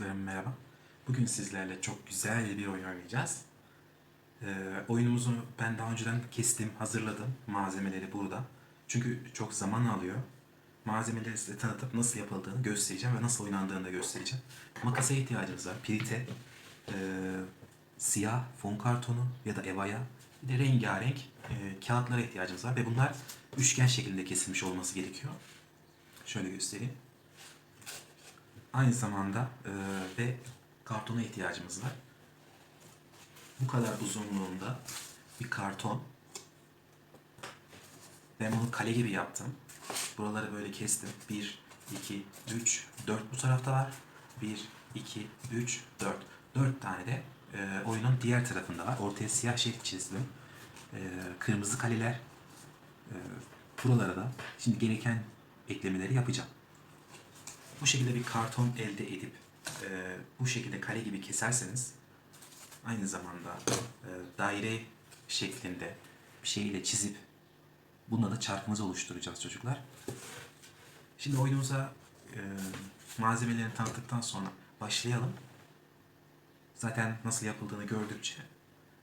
Çocuklarım merhaba. Bugün sizlerle çok güzel bir oyun oynayacağız. Ee, oyunumuzu ben daha önceden kestim, hazırladım. Malzemeleri burada. Çünkü çok zaman alıyor. Malzemeleri size tanıtıp nasıl yapıldığını göstereceğim ve nasıl oynandığını da göstereceğim. Makasa ihtiyacınız var. Pirite, e, siyah fon kartonu ya da evaya, bir de rengarenk e, kağıtlara ihtiyacınız var. Ve bunlar üçgen şeklinde kesilmiş olması gerekiyor. Şöyle göstereyim. Aynı zamanda e, ve kartona ihtiyacımız var. Bu kadar uzunluğunda bir karton. Ben bunu kale gibi yaptım. Buraları böyle kestim. 1, 2, 3, 4 bu tarafta var. 1, 2, 3, 4. 4 tane de e, oyunun diğer tarafında var. Ortaya siyah şerit çizdim. E, kırmızı kaleler. E, buralara da şimdi gereken eklemeleri yapacağım. Bu şekilde bir karton elde edip e, bu şekilde kare gibi keserseniz aynı zamanda e, daire şeklinde bir şeyle çizip bununla da çarkımızı oluşturacağız çocuklar. Şimdi oyunumuza e, malzemelerini tanıttıktan sonra başlayalım. Zaten nasıl yapıldığını gördükçe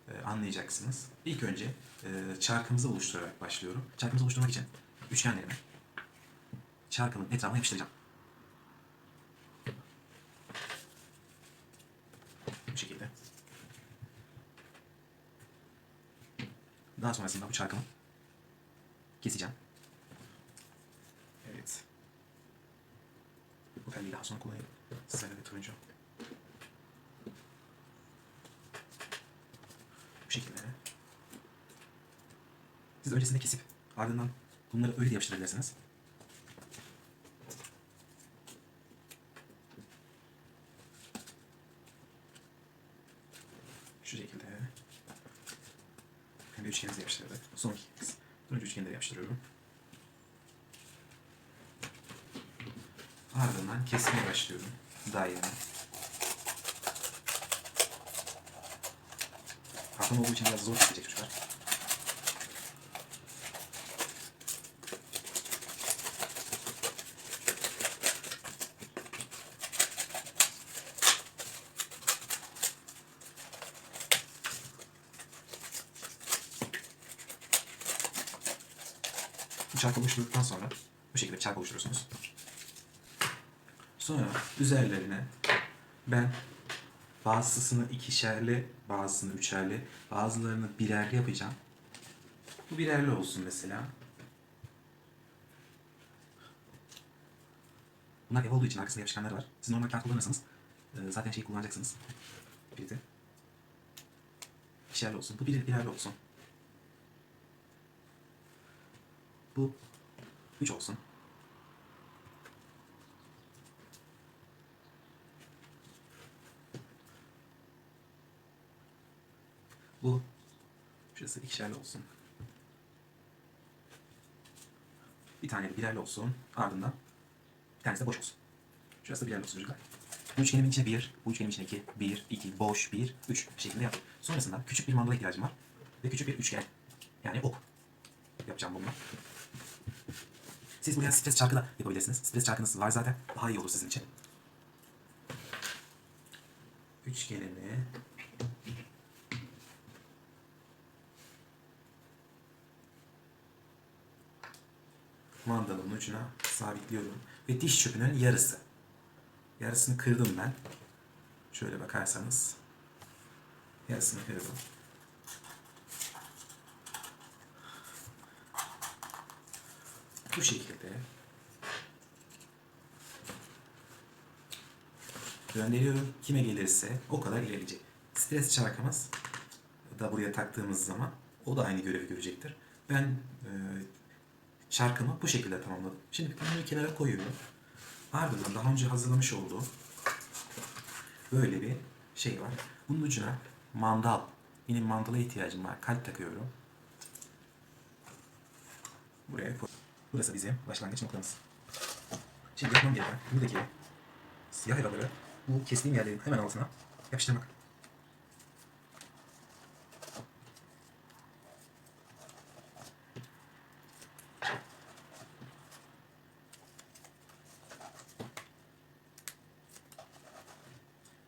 e, anlayacaksınız. İlk önce e, çarkımızı oluşturarak başlıyorum. Çarkımızı oluşturmak için üçgenlerimi çarkımın etrafına yapıştıracağım. Bu şekilde. Daha sonrasında bu çarkımı keseceğim. Evet. Bu telliyi daha sonra kullanayım. Sarı ve turuncu. Bu şekilde. Siz öncesinde kesip ardından bunları öyle de yapıştırabilirsiniz. Şu şekilde. De üçgenimizi yapıştırdık. Son iki kez. Üçgeni de yapıştırıyorum. Ardından kesmeye başlıyorum. Dairemi. Karton olduğu için biraz zor kesecek çocuklar. Bu sonra bu şekilde bir. Sonra üzerlerine ben bazısını ikişerli, bazısını üçerli, bazılarını birerli yapacağım. Bu birerli olsun mesela. Bunlar ev olduğu için arkasında yapışkanlar var. Siz normal kağıt kullanırsanız e, zaten şeyi kullanacaksınız. Bir de ikişerli olsun. Bu bir, birerli olsun. Bu 3 olsun. Bu şurası ikişerli olsun. Bir tane birerli olsun. Ardından bir tanesi de boş olsun. Şurası birerli olsun çocuklar. Bu üçgenimin içine 1, bu üçgenimin içine 2, 1, 2, boş, 1, 3 şeklinde yaptım. Sonrasında küçük bir mandala ihtiyacım var. Ve küçük bir üçgen. Yani ok yapacağım bununla. Siz buraya stres çarkı da yapabilirsiniz. Stres çarkınız var zaten. Daha iyi olur sizin için. Üçgenimi mandalın ucuna sabitliyorum. Ve diş çöpünün yarısı. Yarısını kırdım ben. Şöyle bakarsanız. Yarısını kırdım. Bu şekilde gönderiyorum. Kime gelirse o kadar ilerleyecek. Stres çarkımız da buraya taktığımız zaman o da aynı görevi görecektir. Ben e, çarkımı bu şekilde tamamladım. Şimdi bunu kenara koyuyorum. Ardından daha önce hazırlamış olduğum böyle bir şey var. Bunun ucuna mandal. Benim mandala ihtiyacım var. Kalp takıyorum. Buraya koy. Burası bizim başlangıç noktamız. Şimdi yapmam gereken buradaki siyah evaları bu kestiğim yerlerin hemen altına yapıştırmak.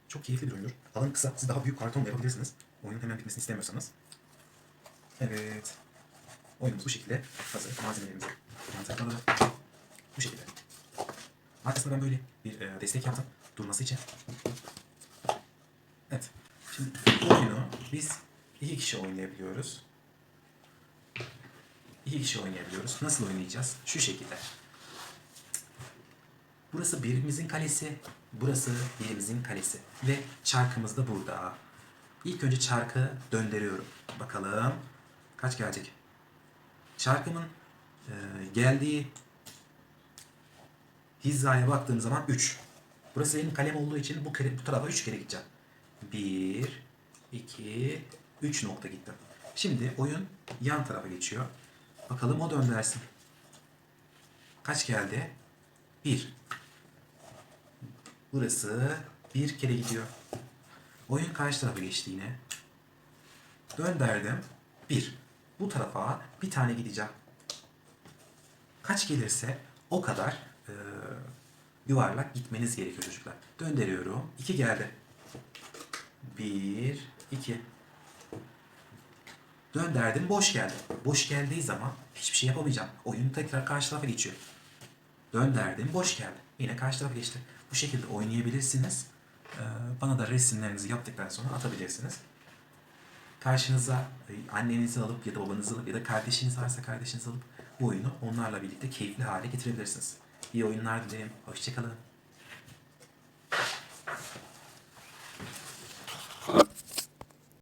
Çok keyifli bir oyundur. Alanı kısa. Siz daha büyük karton da yapabilirsiniz. Oyunun hemen bitmesini istemiyorsanız. Evet. Oyunumuz bu şekilde. Hazır. Malzemelerimizi mantıklı Bu şekilde. Arkasında ben böyle bir e, destek yaptım. Durması için. Evet. Şimdi bu oyunu biz iki kişi oynayabiliyoruz. İki kişi oynayabiliyoruz. Nasıl oynayacağız? Şu şekilde. Burası birimizin kalesi, burası birimizin kalesi. Ve çarkımız da burada. İlk önce çarkı döndürüyorum. Bakalım kaç gelecek? Çarkımın e, geldiği hizaya baktığım zaman 3. Burası benim kalem olduğu için bu, kere, bu tarafa 3 kere gideceğim. 1, 2, 3 nokta gittim. Şimdi oyun yan tarafa geçiyor. Bakalım o döndürsün. Kaç geldi? 1. Burası bir kere gidiyor. Oyun karşı tarafa geçti yine. Dönderdim. Bir. Bu tarafa bir tane gideceğim. Kaç gelirse o kadar e, yuvarlak gitmeniz gerekiyor çocuklar. Döndürüyorum. İki geldi. Bir, iki. Dönderdim boş geldi. Boş geldiği zaman hiçbir şey yapamayacağım. Oyun tekrar karşı tarafa geçiyor. Dönderdim boş geldi. Yine karşı tarafa geçti. Bu şekilde oynayabilirsiniz. Ee, bana da resimlerinizi yaptıktan sonra atabilirsiniz. Karşınıza e, annenizi alıp ya da babanızı alıp ya da kardeşiniz varsa kardeşinizi alıp bu oyunu onlarla birlikte keyifli hale getirebilirsiniz. İyi oyunlar dilerim. Hoşçakalın.